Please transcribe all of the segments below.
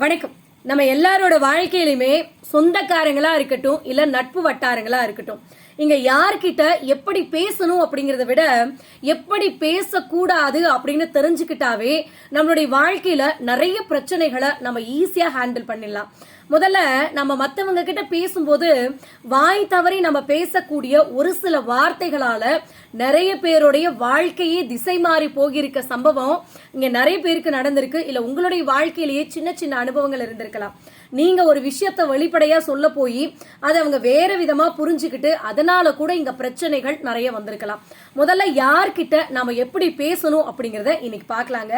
வணக்கம். நம்ம எல்லாரோட வாழ்க்கையிலுமே சொந்தக்காரங்களா இருக்கட்டும் இல்ல நட்பு வட்டாரங்களா இருக்கட்டும் இங்க யார்கிட்ட எப்படி பேசணும் அப்படிங்கறத விட எப்படி பேசக்கூடாது அப்படின்னு தெரிஞ்சுக்கிட்டாவே நம்மளுடைய வாழ்க்கையில நிறைய பிரச்சனைகளை நம்ம ஈஸியா ஹேண்டில் பண்ணிடலாம். முதல்ல நம்ம மற்றவங்க கிட்ட பேசும்போது வாய் தவறி நம்ம பேசக்கூடிய ஒரு சில வார்த்தைகளால நிறைய பேருடைய வாழ்க்கையே திசை மாறி போகிருக்க சம்பவம் இங்க நிறைய பேருக்கு நடந்திருக்கு. இல்ல உங்களுடைய வாழ்க்கையிலேயே சின்ன சின்ன அனுபவங்கள் இருந்திருக்கலாம். நீங்க ஒரு விஷயத்த வெளிப்படையா சொல்ல போய் அதை அவங்க வேற விதமா புரிஞ்சுக்கிட்டு அதனால கூட இங்க பிரச்சனைகள் நிறைய வந்திருக்கலாம். முதல்ல யார்கிட்ட நாம எப்படி பேசணும் அப்படிங்கறத இன்னைக்கு பார்க்கலாங்க.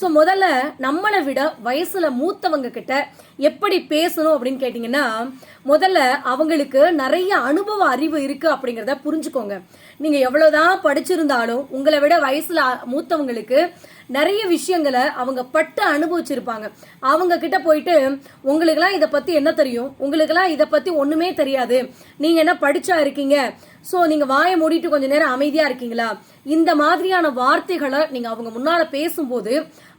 சோ முதல்ல நம்மளை விட வயசுல மூத்தவங்க கிட்ட எப்படி பேசணும் அப்படின்னு கேட்டீங்கன்னா முதல்ல அவங்களுக்கு நிறைய அனுபவ அறிவு இருக்கு அப்படிங்கறத புரிஞ்சுக்கோங்க. நீங்க எவ்வளவுதான் படிச்சிருந்தாலும் உங்களை விட வயசுல மூத்தவங்களுக்கு நிறைய விஷயங்களை அவங்க பட்டு அனுபவிச்சிருப்பாங்க. அவங்க கிட்ட போயிட்டு உங்களுக்கெல்லாம் இதை பத்தி என்ன தெரியும்? உங்களுக்கெல்லாம் இதை பத்தி ஒண்ணுமே தெரியாது. நீங்க என்ன படிச்சா இருக்கீங்க? ஸோ நீங்க வாயை மூடிட்டு கொஞ்ச நேரம் அமைதியா இருக்கீங்களா? இந்த மாதிரியான வார்த்தைகளை நீங்க அவங்க முன்னால பேசும்போது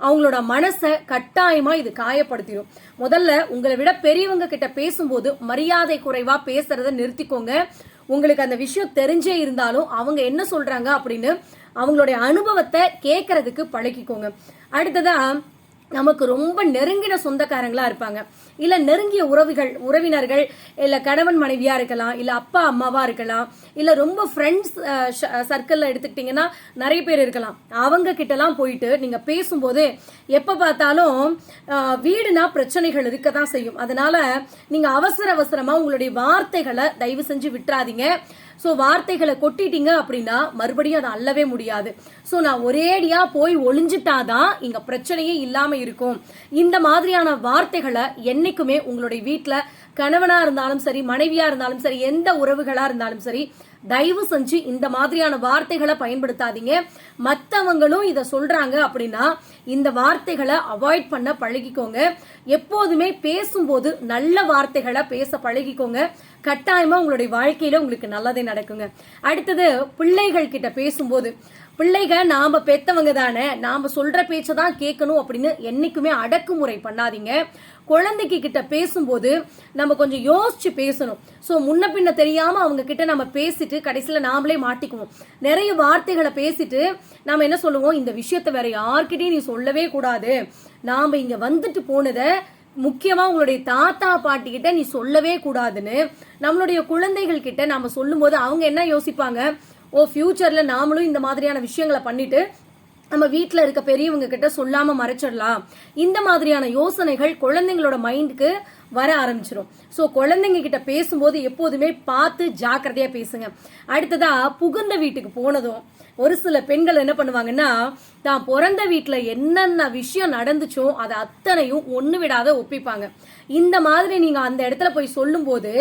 அவங்களோட மனசை கட்டாயமா இது காயப்படுத்திடும் முதல்ல உங்களை விட பெரியவங்க கிட்ட பேசும்போது மரியாதை குறைவா பேசுறத நிறுத்திக்கோங்க. உங்களுக்கு அந்த விஷயம் தெரிஞ்சே இருந்தாலும் அவங்க என்ன சொல்றாங்க அப்படின்னு அவங்களுடைய அனுபவத்தை கேட்கறதுக்கு பழகிக்கோங்க அடுத்ததான் நமக்கு ரொம்ப நெருங்கின சொந்தக்காரங்களா இருப்பாங்க. இல்ல நெருங்கிய உறவுகள் உறவினர்கள் இல்ல கணவன் மனைவியா இருக்கலாம் இல்ல அப்பா அம்மாவா இருக்கலாம் இல்ல ரொம்ப ஃப்ரெண்ட்ஸ் சர்க்கிள்ல எடுத்துக்கிட்டீங்கன்னா நிறைய பேர் இருக்கலாம். அவங்க கிட்ட எல்லாம் போயிட்டு நீங்க பேசும்போது எப்ப பார்த்தாலும் வீடுனா பிரச்சனைகள் இருக்க தான் செய்யும். அதனால நீங்க அவசர அவசரமா உங்களுடைய வார்த்தைகளை தயவு செஞ்சு விட்டுறாதீங்க. சோ வார்த்தைகளை கொட்டிட்டீங்க அப்படின்னா மறுபடியும் அதை அல்லவே முடியாது. சோ நான் ஒரேடியாக போய் ஒளிஞ்சிட்டாதான் இங்க பிரச்சனையே இல்லாம இருக்கும். இந்த மாதிரியான வார்த்தைகளை என்னைக்குமே உங்களுடைய வீட்டில் கணவனா இருந்தாலும் சரி மனைவியா இருந்தாலும் சரி எந்த உறவுகளா இருந்தாலும் சரி தயவு செஞ்சு இந்த மாதிரியான வார்த்தைகளை பயன்படுத்தாதீங்க. மற்றவங்களும் இதை சொல்றாங்க அப்படின்னா இந்த வார்த்தைகளை அவாய்ட் பண்ண பழகிக்கோங்க. எப்போதுமே பேசும்போது நல்ல வார்த்தைகளை பேச பழகிக்கோங்க. கட்டாயமா உங்களுடைய வாழ்க்கையில உங்களுக்கு நல்லதே நடக்குங்க. அடுத்தது பிள்ளைகள் கிட்ட பேசும்போது. பிள்ளைக நாம பெத்தவங்க தானே நாம சொல்ற பேச்சை தான் கேட்கணும் அப்படின்னு என்னைக்குமே அடக்குமுறை பண்ணாதீங்க. குழந்தைக்கு கிட்ட பேசும்போது நம்ம கொஞ்சம் யோசிச்சு பேசணும். ஸோ முன்ன பின்ன தெரியாம அவங்க கிட்ட நம்ம பேசிட்டு கடைசியில் நாமளே மாட்டிக்குவோம். நிறைய வார்த்தைகளை பேசிட்டு நாம என்ன சொல்லுவோம்? இந்த விஷயத்த வேற யார்கிட்டையும் நீ சொல்லவே கூடாது. நாம இங்க வந்துட்டு போனதை முக்கியமா உங்களுடைய தாத்தா பாட்டி கிட்ட நீ சொல்லவே கூடாதுன்னு நம்மளுடைய குழந்தைகள் கிட்ட நாம சொல்லும்போது அவங்க என்ன யோசிப்பாங்க? ஓ ஃபியூச்சர்ல நாமளும் இந்த மாதிரியான விஷயங்களை பண்ணிட்டு நம்ம வீட்டில் இருக்க பெரியவங்க கிட்ட சொல்லாம மறைச்சிடலாம். இந்த மாதிரியான யோசனைகள் குழந்தைங்களோட மைண்டுக்கு வர ஆரம்பிச்சிடும் ஸோ குழந்தைங்க கிட்ட பேசும்போது எப்போதுமே பார்த்து ஜாக்கிரதையா பேசுங்க. அடுத்ததா புகுந்த வீட்டுக்கு போனதும் ஒரு சில பெண்கள் என்ன பண்ணுவாங்கன்னா தான் பிறந்த வீட்டில் என்னென்ன விஷயம் நடந்துச்சோ அதை அத்தனையும் ஒன்று விடாத ஒப்பிப்பாங்க. இந்த மாதிரி நீங்கள் அந்த இடத்துல போய் சொல்லும்போது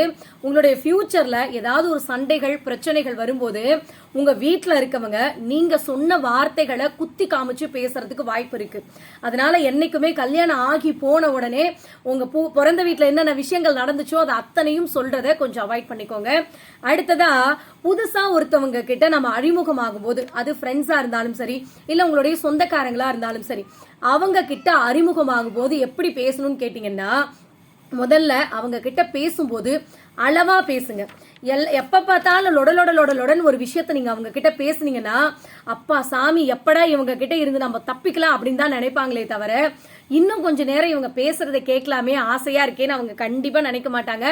உங்களுடைய ஃப்யூச்சரில் ஏதாவது ஒரு சண்டைகள் பிரச்சனைகள் வரும்போது உங்கள் வீட்டில் இருக்கவங்க நீங்கள் சொன்ன வார்த்தைகளை குத்தி காமிச்சு பேசுறதுக்கு வாய்ப்பு இருக்குது அதனால என்றைக்குமே கல்யாணம் ஆகி போன உடனே உங்கள் பூ- பிறந்த வீட்டில் என்னென்ன விஷயங்கள் நடந்துச்சோ அதை அத்தனையும் சொல்கிறத கொஞ்சம் அவாய்ட் பண்ணிக்கோங்க. அடுத்ததாக புதுசாக ஒருத்தவங்க கிட்ட நம்ம அறிமுகமாகும் போது அது ஃப்ரெண்ட்ஸாக இருந்தாலும் சரி இல்லை உங்களுடைய சொந்தக்காரங்களா இருந்தாலும் சரி அவங்க கிட்ட அறிமுகமாகும் போது எப்படி பேசணும்னு கேட்டீங்கன்னா முதல்ல அவங்க கிட்ட பேசும்போது அளவா பேசுங்க. எல் எப்போ பார்த்தாலும் லொடலொட லொடலொடன் ஒரு விஷயத்த நீங்கள் அவங்க கிட்ட பேசுனீங்கன்னா அப்பா சாமி எப்படா இவங்க கிட்ட இருந்து நம்ம தப்பிக்கலாம்? அப்படின்னு தான் நினைப்பாங்களே தவிர இன்னும் கொஞ்ச நேரம் இவங்க பேசுறதை கேட்கலாமே ஆசையா இருக்கேன்னு அவங்க கண்டிப்பா நினைக்க மாட்டாங்க.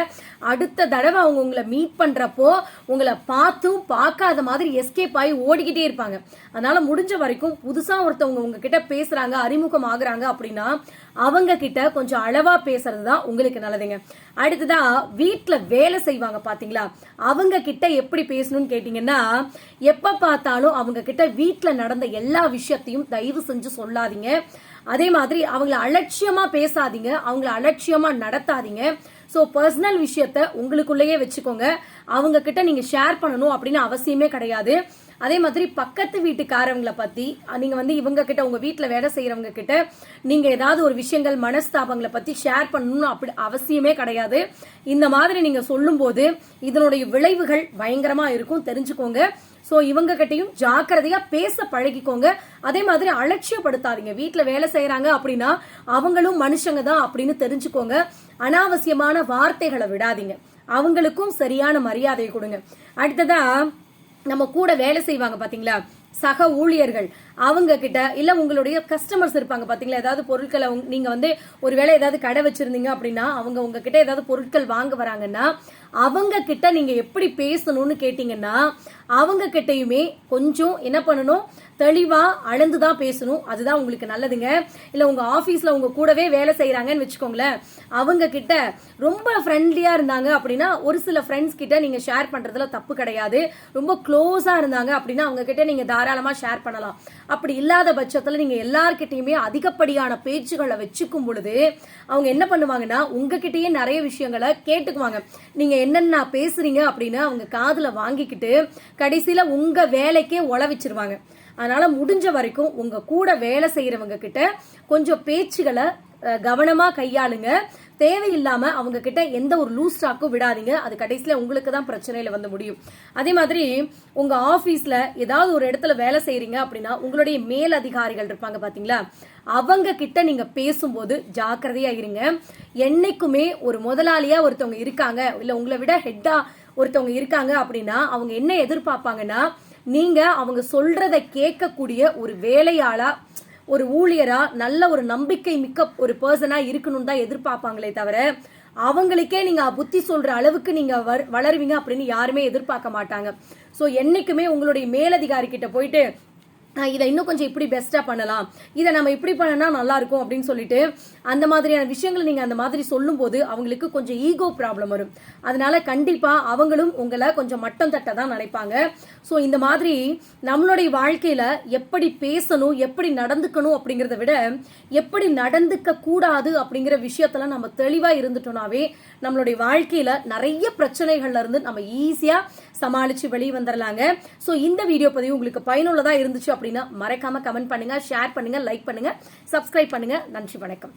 அடுத்த தடவை அவங்க உங்களை மீட் பண்றப்போ உங்களை பார்த்தும் பார்க்காத மாதிரி எஸ்கேப் ஆகி ஓடிக்கிட்டே இருப்பாங்க. அதனால முடிஞ்ச வரைக்கும் புதுசா ஒருத்தவங்க உங்ககிட்ட பேசுறாங்க அறிமுகம் ஆகுறாங்க அப்படின்னா அவங்க கிட்ட கொஞ்சம் அளவா பேசுறது தான் உங்களுக்கு நல்லதுங்க. அடுத்ததா வீட்டில் வேலை செய்வாங்க பாத்தீங்களா? அவங்க கிட்ட எப்படி பேசணும்னு கேட்டீங்கன்னா எப்ப பார்த்தாலும் அவங்க கிட்ட வீட்ல நடந்த எல்லா விஷயத்தையும் தயவு செஞ்சு சொல்லாதீங்க. அதே மாதிரி அவங்கள அலட்சியமா பேசாதீங்க. அவங்கள அலட்சியமா நடத்தாதீங்க. ஸோ பர்சனல் விஷயத்த உங்களுக்குள்ளேயே வச்சுக்கோங்க. அவங்க கிட்ட நீங்க ஷேர் பண்ணணும் அப்படின்னு அவசியமே கிடையாது. அதே மாதிரி பக்கத்து வீட்டுக்காரவங்களை பத்தி நீங்கள் நீங்க வந்து இவங்க கிட்ட உங்க வீட்ல வேலை செய்யறவங்க கிட்ட நீங்க ஏதாவது ஒரு விஷயங்கள் மனஸ்தாபங்களை பத்தி ஷேர் பண்ணணும்னு அப்படி அவசியமே கிடையாது. இந்த மாதிரி நீங்க சொல்லும்போது இதனுடைய விளைவுகள் பயங்கரமா இருக்கும் தெரிஞ்சுக்கோங்க. ஸோ இவங்க கிட்டையும் ஜாக்கிரதையா பேச பழகிக்கோங்க. அதே மாதிரி அலட்சியப்படுத்தாதீங்க. வீட்டில் வேலை செய்யறாங்க அப்படின்னா அவங்களும் மனுஷங்க தான் அப்படின்னு தெரிஞ்சுக்கோங்க. அனாவசியமான வார்த்தைகளை விடாதீங்க. அவங்களுக்கும் சரியான மரியாதையை கொடுங்க. அடுத்ததாக நம்ம கூட வேலை செய்வாங்க பாத்தீங்களா? சக ஊழியர்கள். அவங்க கிட்ட இல்ல உங்களுடைய கஸ்டமர்ஸ் இருப்பாங்க பாத்தீங்களா? ஏதாவது பொருட்களை உங்க- நீங்க வந்து ஒருவேளை ஏதாவது கடை வச்சிருந்தீங்க அப்படின்னா அவங்க உங்ககிட்ட ஏதாவது பொருட்கள் வாங்க வராங்கன்னா அவங்க கிட்ட நீங்க எப்படி பேசணும்னு கேட்டீங்கன்னா அவங்க கிட்டயுமே கொஞ்சம் என்ன பண்ணணும்? தெளிவா அளந்து தான் பேசணும். அதுதான் உங்களுக்கு நல்லதுங்க. இல்ல உங்க ஆபீஸ்ல உங்க கூடவே வேலை செய்யறாங்கன்னு வச்சுக்கோங்களேன். அவங்க கிட்ட ரொம்ப ஃப்ரெண்ட்லியா இருந்தாங்க அப்படின்னா ஒரு சில ஃப்ரெண்ட்ஸ் கிட்ட நீங்க ஷேர் பண்றதுல தப்பு கிடையாது. ரொம்ப க்ளோஸா இருந்தாங்க அப்படின்னா அவங்க கிட்ட நீங்க தாராளமா ஷேர் பண்ணலாம். அப்படி இல்லாத பட்சத்தில் நீங்கள் எல்லார்கிட்டேயுமே அதிகப்படியான பேச்சுகளை வச்சுக்கும் பொழுது அவங்க என்ன பண்ணுவாங்கன்னா உங்ககிட்டயே நிறைய விஷயங்களை கேட்டுக்குவாங்க. நீங்கள் என்னென்ன பேசுறீங்க அப்படின்னு அவங்க காதில் வாங்கிக்கிட்டு கடைசியில் உங்கள் வேலைக்கே உழவிச்சிருவாங்க அதனால் முடிஞ்ச வரைக்கும் உங்கள் கூட வேலை செய்கிறவங்க கிட்ட கொஞ்சம் பேச்சுகளை கவனமாக கையாளுங்க. தேவையில்லாம அவங்க கிட்ட எந்த ஒரு லூஸ் ஸ்டாக்கும் விடாதீங்க. அது கடைசியில உங்களுக்கு தான் பிரச்சனையில வந்து முடியும். அதே மாதிரி உங்க ஆபீஸ்ல ஏதாவது ஒரு இடத்துல வேலை செய்கிறீங்க அப்படின்னா உங்களுடைய மேல் அதிகாரிகள் இருப்பாங்க பாத்தீங்களா? அவங்க கிட்ட நீங்க பேசும்போது ஜாக்கிரதையா இருங்க. என்னைக்குமே ஒரு முதலாளியா ஒருத்தவங்க இருக்காங்க இல்ல உங்களை விட ஹெட்டா ஒருத்தவங்க இருக்காங்க அப்படின்னா அவங்க என்ன எதிர்பார்ப்பாங்கன்னா நீங்க அவங்க சொல்றதை கேட்கக்கூடிய ஒரு வேலையாளா ஒரு ஊழியரா நல்ல ஒரு நம்பிக்கை மிக்க ஒரு பர்சனா இருக்கணும்னு தான் எதிர்பார்ப்பாங்களே தவிர அவங்களுக்கே நீங்க புத்தி சொல்ற அளவுக்கு நீங்க வர்- வளருவீங்க அப்படின்னு யாருமே எதிர்பார்க்க மாட்டாங்க. சோ என்னைக்குமே உங்களுடைய மேலதிகாரி கிட்ட போயிட்டு இதை இன்னும் கொஞ்சம் இப்படி பெஸ்ட்டாக பண்ணலாம். இதை நம்ம இப்படி பண்ணனா நல்லா இருக்கும் அப்படின்னு சொல்லிட்டு அந்த மாதிரியான விஷயங்களை நீங்கள் அந்த மாதிரி சொல்லும்போது அவங்களுக்கு கொஞ்சம் ஈகோ ப்ராப்ளம் வரும். அதனால கண்டிப்பாக அவங்களும் உங்களை கொஞ்சம் மட்டம் தட்ட தான் நினைப்பாங்க. ஸோ இந்த மாதிரி நம்மளுடைய வாழ்க்கையில் எப்படி பேசணும் எப்படி நடந்துக்கணும் அப்படிங்கிறத விட எப்படி நடந்துக்க கூடாது அப்படிங்கிற விஷயத்தில் நம்ம தெளிவாக இருந்துட்டோம்னாவே நம்மளுடைய வாழ்க்கையில் நிறைய பிரச்சனைகள்ல இருந்து நம்ம ஈஸியாக சமாளித்து வெளியே வந்துடலாங்க ஸோ இந்த வீடியோ பதிவு உங்களுக்கு பயனுள்ளதாக இருந்துச்சு அப்படின்னா மறக்காம கமெண்ட் பண்ணுங்க ஷேர் பண்ணுங்க லைக் பண்ணுங்க சப்ஸ்கிரைப் பண்ணுங்க. நன்றி வணக்கம்.